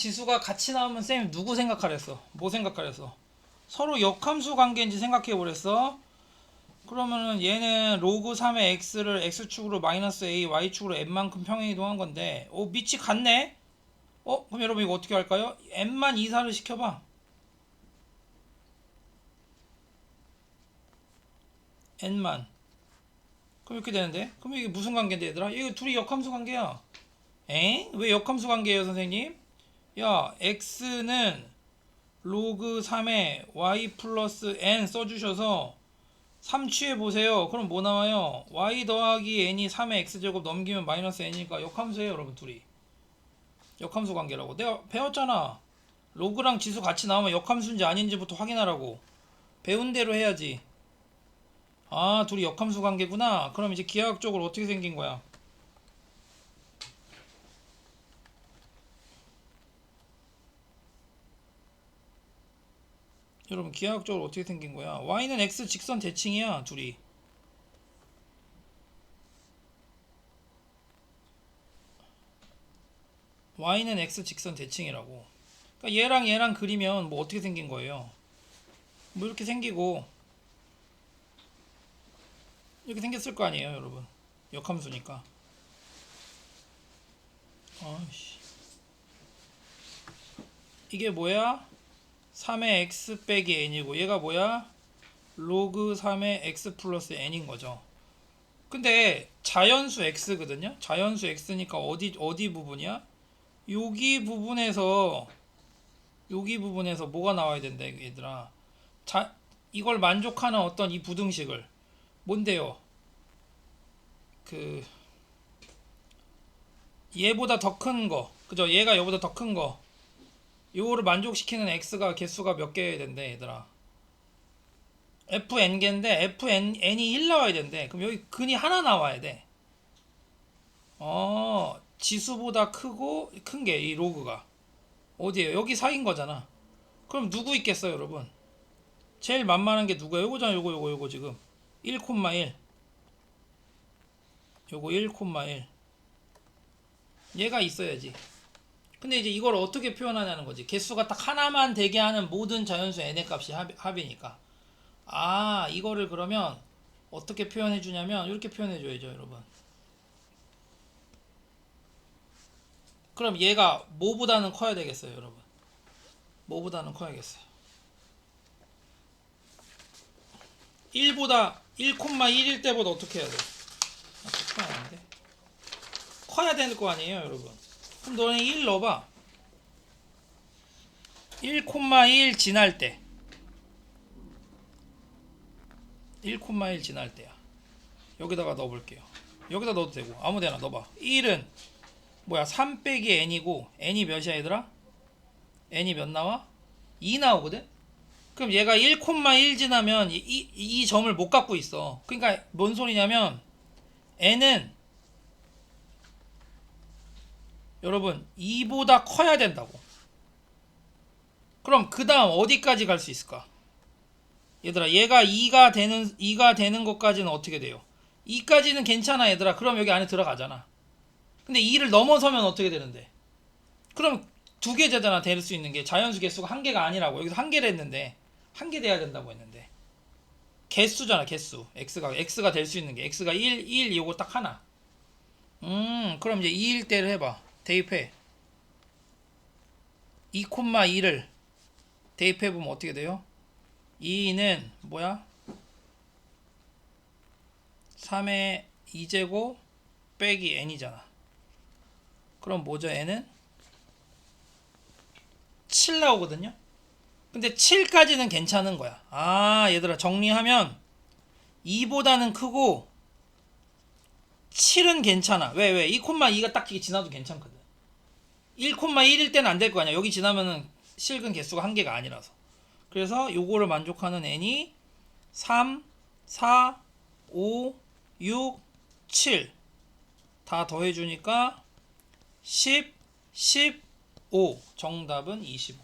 지수가 같이 나오면 쌤 누구 생각하랬어? 뭐 생각하랬어? 서로 역함수 관계인지 생각해 보랬어. 그러면은 얘는 로그 3의 x를 x축으로 마이너스 a, y축으로 n만큼 평행 이동한 건데, 오 밑이 같네? 어? 그럼 여러분 이거 어떻게 할까요? n만 이사를 시켜봐. n만. 그럼 이렇게 되는데? 그럼 이게 무슨 관계인데 얘들아? 이거 둘이 역함수 관계야. 에? 왜 역함수 관계예요 선생님? 야 x는 로그 3에 y 플러스 n 써주셔서 3 취해보세요. 그럼 뭐 나와요? y 더하기 n이 3의 x제곱 넘기면 마이너스 n이니까 역함수예요 여러분 둘이. 역함수 관계라고. 내가 배웠잖아. 로그랑 지수 같이 나오면 역함수인지 아닌지부터 확인하라고. 배운 대로 해야지. 아 둘이 역함수 관계구나. 그럼 이제 기하학적으로 어떻게 생긴 거야? 여러분 기하학적으로 어떻게 생긴 거야? y는 x 직선 대칭이야 둘이. y는 x 직선 대칭이라고. 그러니까 얘랑 얘랑 그리면 뭐 어떻게 생긴 거예요? 뭐 이렇게 생기고 이렇게 생겼을 거 아니에요, 여러분. 역함수니까. 아이씨. 이게 뭐야? 3의 x 빼기 n이고 얘가 뭐야? 로그 3의 x 플러스 n인 거죠. 근데 자연수 x거든요. 자연수 x니까 어디 어디 부분이야? 여기 부분에서 여기 부분에서 뭐가 나와야 된다 얘들아. 자 이걸 만족하는 어떤 이 부등식을 뭔데요? 그 얘보다 더 큰 거. 그죠? 얘가 얘보다 더 큰 거. 요거를 만족시키는 x가 개수가 몇 개여야 된대 얘들아? Fn 개인데 fn n이 1 나와야 된대. 그럼 여기 근이 하나 나와야 돼 어 지수보다 크고 큰 게 이 로그가. 어디에요? 여기 사인 거잖아. 그럼 누구 있겠어요 여러분? 제일 만만한 게 누구야? 요거잖아 요거 요거 요거 지금. 1,1 요거 1,1 얘가 있어야지 근데 이제 이걸 어떻게 표현하냐는 거지. 개수가 딱 하나만 되게 하는 모든 자연수 n의 값이 합, 합이니까. 아, 이거를 그러면 어떻게 표현해 주냐면 이렇게 표현해 줘야죠, 여러분. 그럼 얘가 뭐보다는 커야 되겠어요, 여러분. 뭐보다는 커야겠어요. 1보다 1,1일 때보다 어떻게 해야 돼? 아. 커야 되는 거 아니에요, 여러분. 그럼 너네 1 넣어봐. 1,1 지날 때. 1,1 지날 때야. 여기다가 넣어볼게요. 여기다 넣어도 되고 아무 데나 넣어봐. 1은 뭐야 3 빼기 n이고 n이 몇이야 얘들아? n이 몇 나와? 2 나오거든? 그럼 얘가 1,1 지나면 이, 이, 이 점을 못 갖고 있어. 그러니까 뭔 소리냐면 n은 여러분 2보다 커야 된다고. 그럼 그 다음 어디까지 갈 수 있을까? 얘들아 얘가 2가 되는 2가 되는 것까지는 어떻게 돼요? 2까지는 괜찮아 얘들아. 그럼 여기 안에 들어가잖아. 근데 2를 넘어서면 어떻게 되는데? 그럼 두 개 되잖아 될 수 있는 게 자연수 개수가 한 개가 아니라고 여기서 한 개를 했는데 한 개 돼야 된다고 했는데 개수잖아 개수 x가 x가 될 수 있는 게 x가 1 1 요거 딱 하나 음 그럼 이제 2일 때를 해봐 대입해 2,2를 대입해 보면 어떻게 돼요? 2는 뭐야? 3의 2제곱 빼기 n이잖아. 그럼 뭐죠? n은 7 나오거든요. 근데 7까지는 괜찮은 거야. 아, 얘들아 정리하면 2보다는 크고 7은 괜찮아. 왜, 왜? 2,2가 딱 이게 지나도 괜찮거든. 1,1일 때는 안 될 거 아니야. 여기 지나면은 실근 개수가 한 개가 아니라서. 그래서 요거를 만족하는 n이 3, 4, 5, 6, 7. 다 더해주니까 10, 15. 정답은 25.